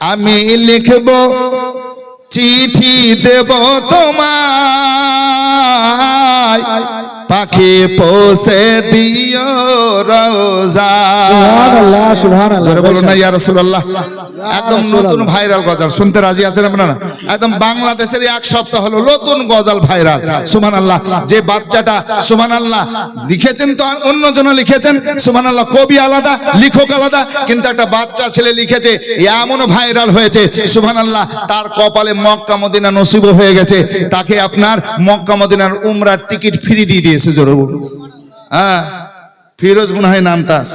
আমি লিখব চিঠি দেব তোমায়। পাখি পোষে দিও রোজা। জোরে বলুন না ইয়া রাসূলুল্লাহ। একদম নতুন ভাইরাল গজাল। শুনতে রাজি আছেন আপনারা? একদম বাংলাদেশের এক সপ্তাহ হলো নতুন গজাল ভাইরাল। সুবহানাল্লাহ। যে বাচ্চাটা সুবহানাল্লাহ লিখেছেন তো আর অন্যজন লিখেছেন। সুবহানাল্লাহ কবি আলাদা লেখক আলাদা কিন্তু একটা বাচ্চা ছেলে লিখেছে এমনও ভাইরাল হয়েছে। সুবহানাল্লাহ তার কপালে মক্কা মদিনা নসিব হয়ে গেছে। তাকে আপনার মক্কা মদিনার উমরার টিকিট ফ্রি দিয়ে দিয়েছে। জোরে বলুন। হ্যাঁ ফিরোজ মনে হয় নাম তার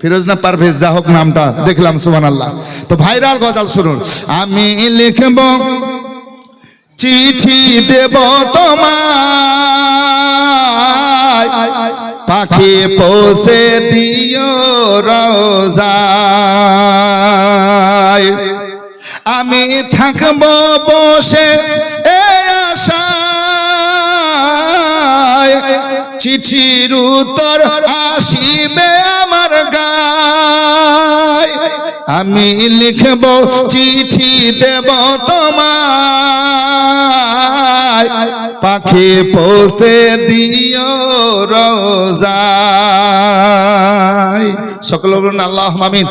ফিরোজ না পারভেজ, যা হোক নামটা। দেখলাম সুমান আল্লাহ তো ভাইরাল গজাল শুনুন। আমি লিখব, চিঠি দেব তোমায়। পাখি পৌঁছে দিও রোজায়। আমি থাকব বসে চিঠির উত্তর আসিবে আমার গায়। আমি লিখব চিঠি দেব তোমায়। পাখি পৌঁছে দিও রোজায়। সকল বলুন আল্লাহ মামিন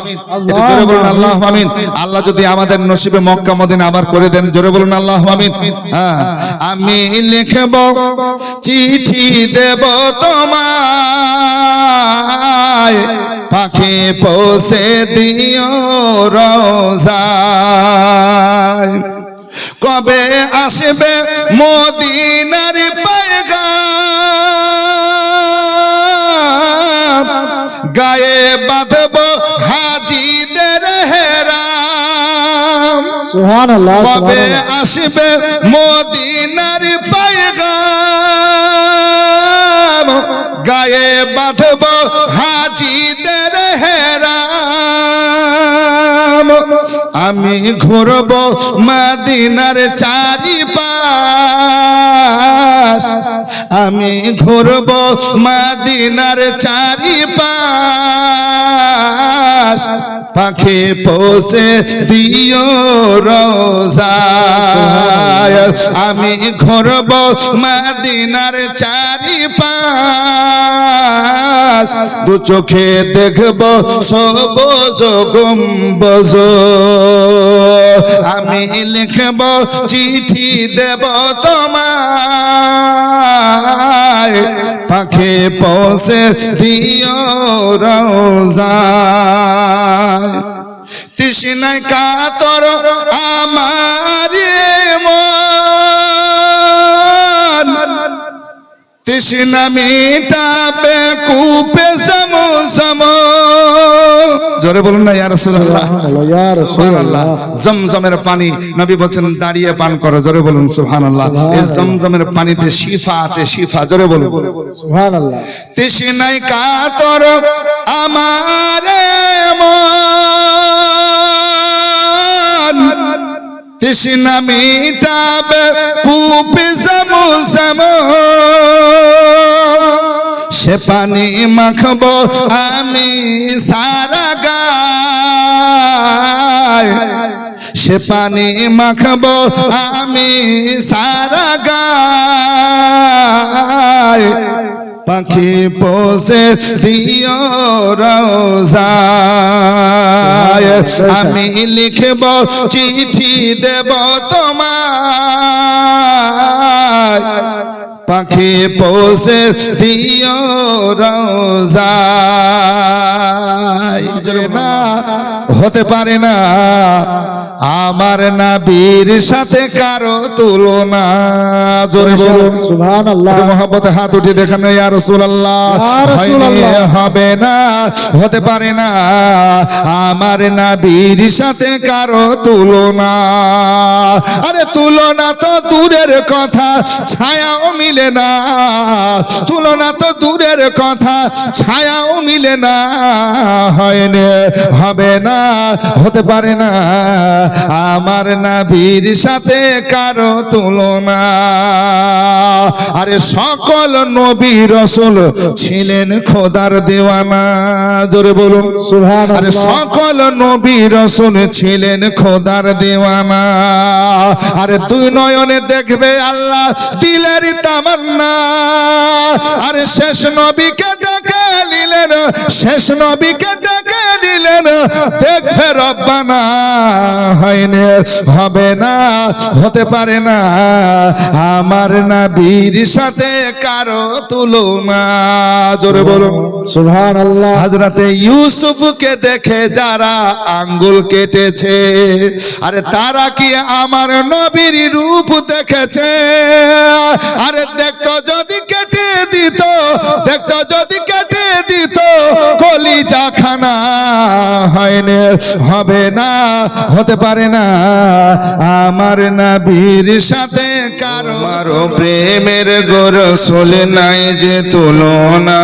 জোরে বলুন আল্লাহ মামিন আল্লাহ যদি আমাদের নসিবে মক্কা, মদিনা আবার করে দেন, জোরে বলুন আল্লাহ মামিন হ্যাঁ আমি লিখব, চিঠি দেব তোমায়। পাখি পৌঁছে দিও রোজায়। কবে আসবে মদিনার পায়গাম গায়ে বাঁধব হাজিদের হেরাম। সুবহানাল্লাহ, কবে। আসবে মদিনার পায়গাম? গায়ে বাঁধব হাজিদের হেরাম। আমি ঘুরব মদিনার চারি আমি ঘুরব মদিনার চারি পাশ পাখি পৌঁছে দিও রোজায় আমি ঘুরব মদিনার চারি পাশ দু চোখে দেখব সবুজ গম্বজ। আমি লিখব চিঠি দেব তোমায় পাখি পৌঁছে দিও রোজা তৃষ্ণায় কাতর আমার তৃষ্ণা মিটাবে কূপে সমু সম জোরে বলুন না ইয়া রাসূলুল্লাহ। সুবহানাল্লাহ, ইয়া সুবহানাল্লাহ। রাসূলুল্লাহ। জমজমের পানি নবী বলছেন দাঁড়িয়ে পান করো জোরে বলুন সুবহানাল্লাহ। এই জমজমের পানিতে শিফা আছে শিফা জোরে বলুন। সুবহানাল্লাহ। তৃষ্ণায় কাতর আমার মন তৃষ্ণা মিটাবে কূপে সমু সম সে পানি মাখব আমি সারা গায়। সে পানি মাখব আমি সারা গায়। পাখি পোষে দিও রোজায় আমি লিখব চিঠি দেব তোমায়। পাখি পোষে দিও রোজায় না হতে পারে না। আমার নাবির সাথে কারও তুলনা। জোরে বলুন। সুবহানাল্লাহ। মহব্বতে হাত উঠে দেখানো ইয়া রাসূলুল্লাহ। হবে না হতে পারে না। আমার নাবির সাথে কারও তুলনা। আরে তুলনা তো দূরের কথা ছায়াও মিলে না। তুলনা তো দূরের কথা ছায়াও মিলে না। হয়নি হবে না। হতে পারে না। আমার নাবির সাথে কারও তুলনা। আরে সকল নবী রসুল ছিলেন খোদার দেওয়ানা। জোরে বলুন। আরে সকল নবী রসুল ছিলেন খোদার দেওয়ানা। আরে তুই নয়নে দেখবে আল্লাহ দিলের তামান্না। আরে শেষ নবীকে ডেকে নিলেন শেষ নবীকে ডেকে নিলেন দেখবে রব্বানা হয়নি হবে না হতে পারে না। আমার নাবির সাথে কারও তুলনা জোরে বলুন। আল্লাহ হাজরাতে ইউসুফকে দেখে যারা আঙ্গুল কেটেছে আরে তারা কি আমার নবীর রূপ দেখেছে? আরে দেখতো যদি কেটে দিত খানা হয়নি, হবে না, হতে পারে না। আমার নবীর সাথে কারও প্রেমের গোর গোরসল নাই যে তুলনা।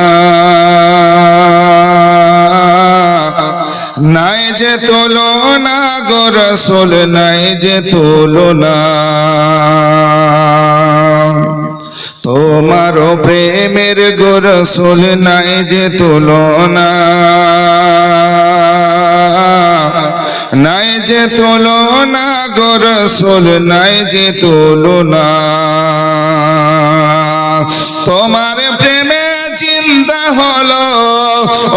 নাই যে তুলনা, গোরসল নাই যে তুলনা। তোমারও প্রেমের গোরসল নাই যে তুলনা। নাই যে তুলনা গোরসল নাই যে তুলনা। তোমার হলো?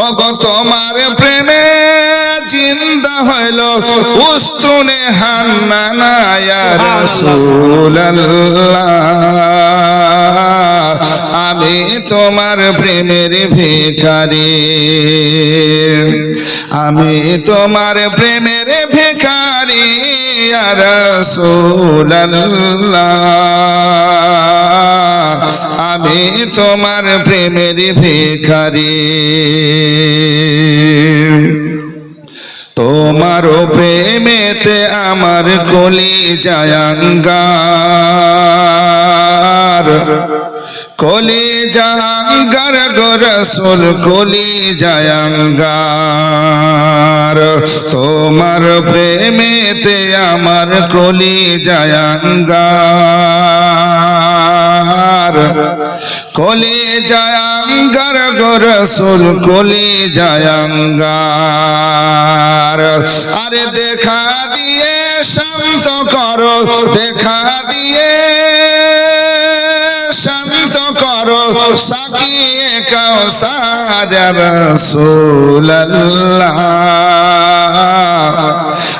ওগো, তোমার প্রেমে জিন্দা হইল উস্তুনে হান্নানা আমি তোমার প্রেমের ভিখারি। আমি তোমার প্রেমের ভিখারি ইয়া রাসূলুল্লাহ। আমি তোমার প্রেমের ভিখারি। তোমারও প্রেমেতে আমার কলি জায়াঙ্গার কলি জাঙ্গার গোরসুল কলি জায়াঙ্গার তোমার প্রেমেতে আমার কলি জায়াঙ্গার কলি জায়াঙ্গার গোরসুল কলি জায়াঙ্গার আরে দেখা দিয়ে শান্ত করো, দেখা দিয়ে শান্ত করো, সাকিয়ে কাউসার রাসূলুল্লাহ।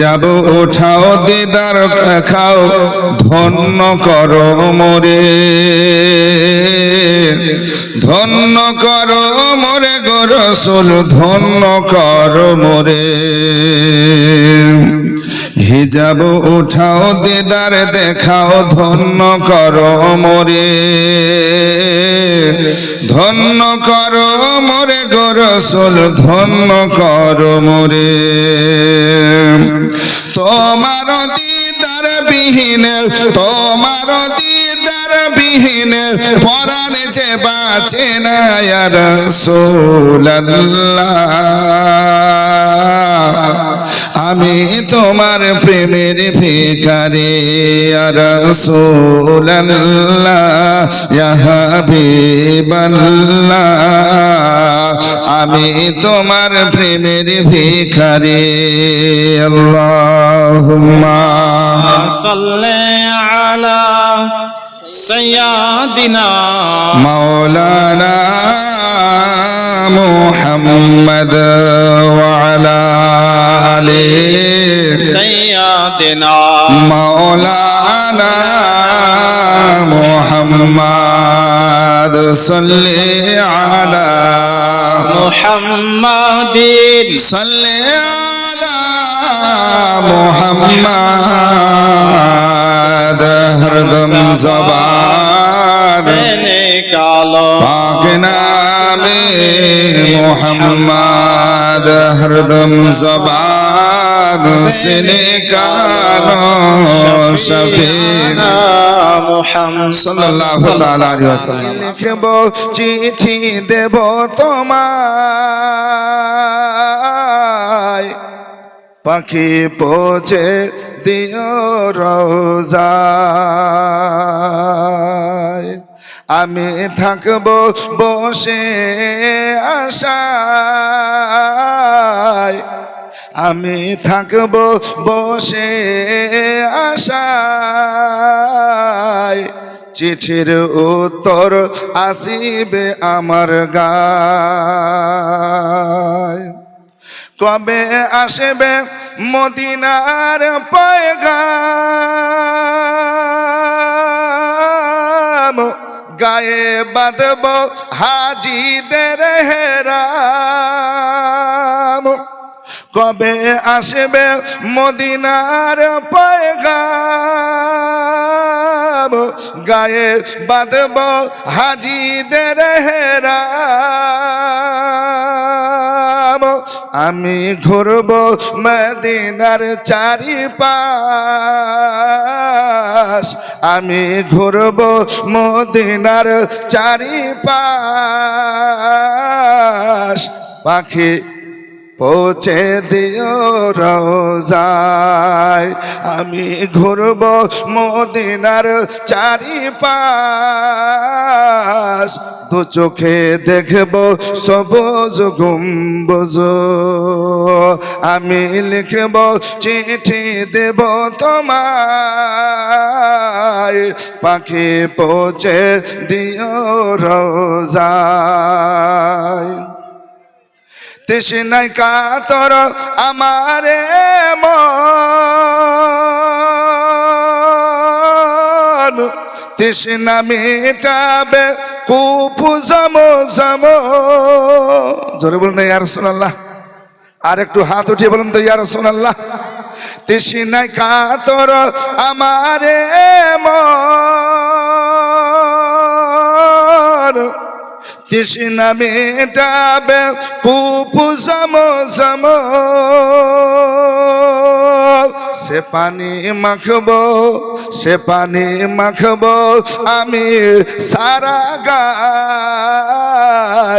হিজাব ওঠাও দিদার খাও ধন্য কর মোরে। ধন্য কর মোরে গরসুল ধন্য কর মোরে। হিজাব উঠাও দিদার, দেখাও ধন্য কর মোরে। ধন্য কর মোরে গোরসুল ধন্য কর মোরে। তোমার দিদার বিহীন, তোমার দিদার বিহীন, পরাণ যে বাঁচে না রাসূলুল্লাহ। আমি তোমার প্রেমের ভিখারি রাসূলুল্লাহ ইয়া হাবিবাল্লাহ আমি তোমার প্রেমের ভিখারি আল্লাহুম্মা صل على سيدنا مولانا محمد صل على محمد صل على محمد ہر دم زبان پاک نام محمد ہر دم زبان দেব তোমায়। পাখি পৌঁছে দিও রোজায়। আমি থাকব বসে আশায়। আমি থাকব বসে আশায়। চিঠির উত্তর আসিবে আমার গায়। কবে আসবে মদিনার পয়গাম? গায়ে বাঁধব হাজিদের হেরাম। কবে আসবে মদিনার পয়গাম? গায়ে বাঁধব হাজিদের হেরাম। আমি ঘুরব মদিনার চারিপাশ। আমি ঘুরব মদিনার চারিপাশ। পাখি পৌঁছে দিও রোজায়। আমি ঘুরব মদিনার চারিপাশ। দু চোখে দেখব সবুজ গুম্বজ। আমি লিখব চিঠি দেব তোমায়। পাখি পৌঁছে দিও রোজায়। তৃষ্ণায় কাতর, আমারে মন। তৃষ্ণা মেটাবে কুপু জম জম। জোরে বলুন না ইয়ার সোনাল্লাহ আর একটু হাত উঠিয়ে বলুন তো ইয়ার সোনাল্লাহ তৃষ্ণায় কাতর, আমারে মন। তৃষ্ণা মেটাবে কুপু সম সম সে পানি মাখব সে পানি মাখব আমি সারা গায়